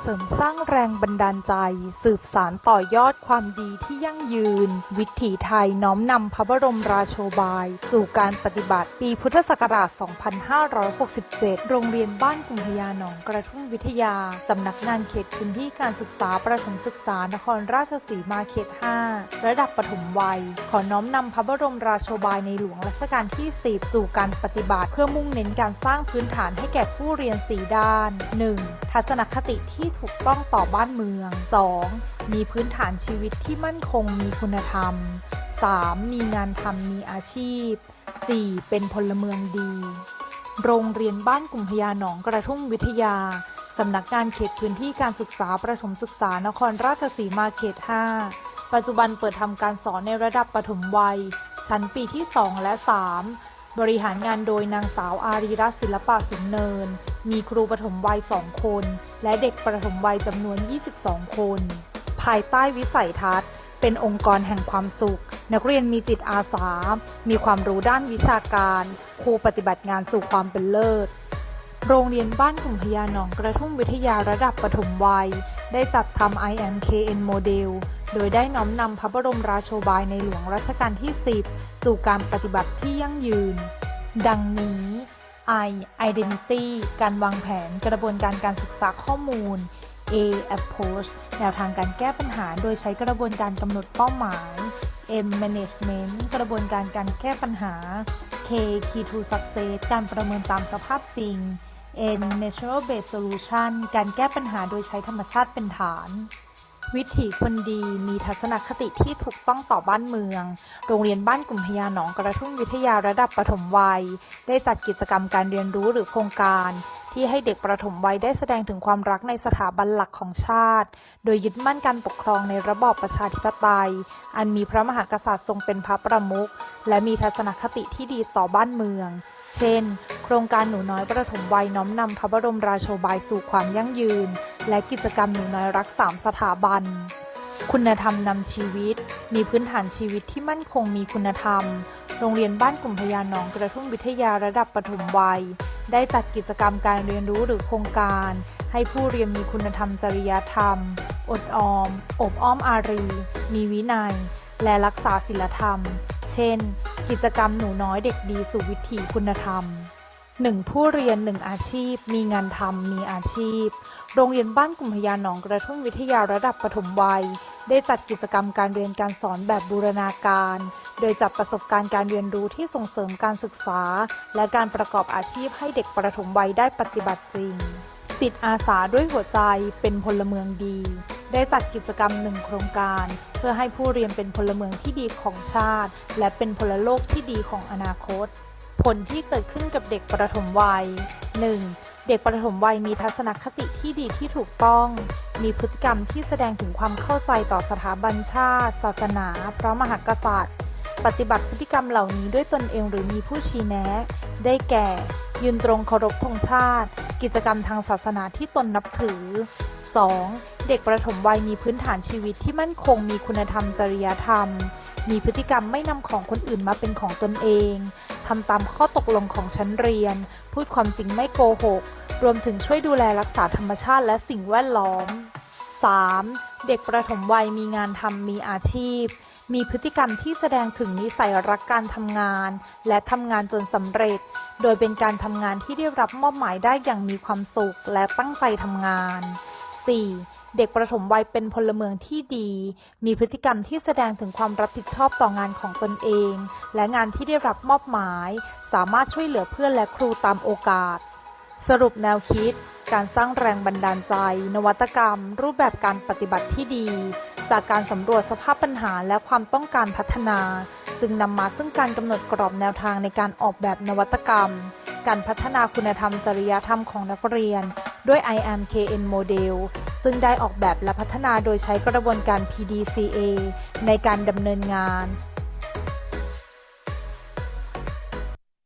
เสริมสร้างแรงบันดาลใจ สืบสารต่อยอดความดีที่ยั่งยืน วิถีไทยน้อมนำพระบรมราโชบาย สู่การปฏิบัติปีพุทธศักราช 2567 โรงเรียนบ้านกลุ่มพญาหนองกระทุ่มวิทยา สำนักงานเขตพื้นที่การศึกษาประถมศึกษานครราชสีมาเขต 5 ระดับปฐมวัย ขอน้อมนำพระบรมราโชบายในหลวงรัชกาลที่ 10 สู่การปฏิบัติ เพื่อมุ่งเน้นการสร้างพื้นฐานให้แก่ผู้เรียน 4 ด้าน 1. ทัศนคติที่ถูกต้องต่อบ้านเมือง 2. มีพื้นฐานชีวิตที่มั่นคงมีคุณธรรม 3. มีงานทำมีอาชีพ 4. เป็นพลเมืองดี โรงเรียนบ้านกลุ่มพญาหนองกระทุ่มวิทยา สำนักงานเขตพื้นที่การศึกษาประถมศึกษานครราชสีมาเขต 5 ปัจจุบันเปิดทำการสอนในระดับปฐมวัย ชั้นปีที่ 2 และ 3 บริหารงานโดยนางสาวอารีรัตน์ศิลปะสุนเนิน มีครูปฐมวัย 2 คน และเด็กประถมวัยจำนวน 22 คน ภายใต้วิสัยทัศน์ เป็นองค์กรแห่งความสุข นักเรียนมีจิตอาสา มีความรู้ด้านวิชาการ ครูปฏิบัติงานสู่ความเป็นเลิศ โรงเรียนบ้านกลุ่มพญาหนองกระทุ่มวิทยาระดับปฐมวัย ได้จัดทำ IMKN โมเดล โดยได้น้อมนำพระบรมราโชบายในหลวงรัชกาลที่ 10 สู่การปฏิบัติที่ยั่งยืน ดังนี้ I Identity การวางแผนกระบวนการการศึกษาข้อมูล A Approach แนวทางการแก้ปัญหา โดยใช้กระบวนการกำหนดเป้าหมาย M Management กระบวนการการแก้ปัญหา K Key to Success การประเมินตามสภาพจริง N Natural Based Solution การแก้ปัญหาโดยใช้ธรรมชาติเป็นฐาน วิถีคนดีมีทัศนคติที่ถูกต้องต่อบ้านเมือง โรงเรียนบ้านกลุ่มพญาหนองกระทุ่มวิทยาระดับประถมวัย ได้จัดกิจกรรมการเรียนรู้หรือโครงการ ที่ให้เด็กประถมวัยได้แสดงถึงความรักในสถาบันหลักของชาติ โดยยึดมั่นการปกครองในระบอบประชาธิปไตย อันมีพระมหากษัตริย์ทรงเป็นพระประมุข และมีทัศนคติที่ดีต่อบ้านเมือง เช่น โครงการหนูน้อยประถมวัยน้อมนำพระบรมราโชบายสู่ความยั่งยืน และกิจกรรมหนูน้อยรักสามสถาบัน คุณธรรมนำชีวิต มีพื้นฐานชีวิตที่มั่นคงมีคุณธรรม โรงเรียนบ้านกลุ่มพญาหนองกระทุ่มวิทยาระดับปฐมวัย ได้จัดกิจกรรมการเรียนรู้หรือโครงการ ให้ผู้เรียนมีคุณธรรมจริยธรรม อดออม อบอ้อมอารี มีวินัย และรักษาศีลธรรม เช่น กิจกรรมหนูน้อยเด็กดีสู่วิถีคุณธรรม หนึ่งผู้เรียนหนึ่งอาชีพ มีงานทำมีอาชีพ โรงเรียนบ้านกลุ่มพญาหนองกระทุ่มวิทยาระดับปฐมวัย ได้จัดกิจกรรมการเรียนการสอนแบบบูรณาการ โดยจัดประสบการณ์การเรียนรู้ที่ส่งเสริมการศึกษา และการประกอบอาชีพให้เด็กประถมวัยได้ปฏิบัติจริงสิทธิอาสาด้วยหัวใจเป็นพลเมืองดี ได้จัดกิจกรรมหนึ่งโครงการ เพื่อให้ผู้เรียนเป็นพลเมืองที่ดีของชาติ และเป็นพลโลกที่ดีของอนาคต ผลที่เกิดขึ้นกับเด็กประถมวัย 1. เด็กประถมวัยมีทัศนคติที่ดีที่ถูกต้อง มีพฤติกรรมที่แสดงถึงความเข้าใจต่อสถาบันชาติ ศาสนาพระมหากษัตริย์ ปฏิบัติพฤติกรรมเหล่านี้ด้วยตนเองหรือมีผู้ชี้แนะ ได้แก่ ยืนตรงเคารพธงชาติ กิจกรรมทางศาสนาที่ตนนับถือ 2. เด็กประถมวัยมีพื้นฐานชีวิตที่มั่นคงมีคุณธรรมจริยธรรม มีพฤติกรรมไม่นำของคนอื่นมาเป็นของตนเอง ทำตามข้อตกลงของชั้นเรียน พูดความจริงไม่โกหก รวมถึงช่วยดูแลรักษาธรรมชาติและสิ่งแวดล้อม 3. เด็กประถมวัยมีงานทำมีอาชีพ มีพฤติกรรมที่แสดงถึงนิสัยรักการทำงาน และทำงานจนสำเร็จ โดยเป็นการทำงานที่ได้รับมอบหมายได้อย่างมีความสุขและตั้งใจทำงาน 4. เด็กประถมวัยเป็นพลเมืองที่ดี มีพฤติกรรมที่แสดงถึงความรับผิดชอบต่องานของตนเอง และงานที่ได้รับมอบหมาย สามารถช่วยเหลือเพื่อนและครูตามโอกาส สรุปแนวคิด การสร้างแรงบันดาลใจ นวัตกรรม รูปแบบการปฏิบัติที่ดี จากการสำรวจสภาพปัญหาและความต้องการพัฒนา จึงนำมาซึ่งการกำหนดกรอบแนวทางในการออกแบบนวัตกรรม การพัฒนาคุณธรรมจริยธรรมของนักเรียนด้วย IMKN โมเดล ซึ่งได้ออกแบบและพัฒนาโดยใช้กระบวนการ PDCA ในการดำเนินงาน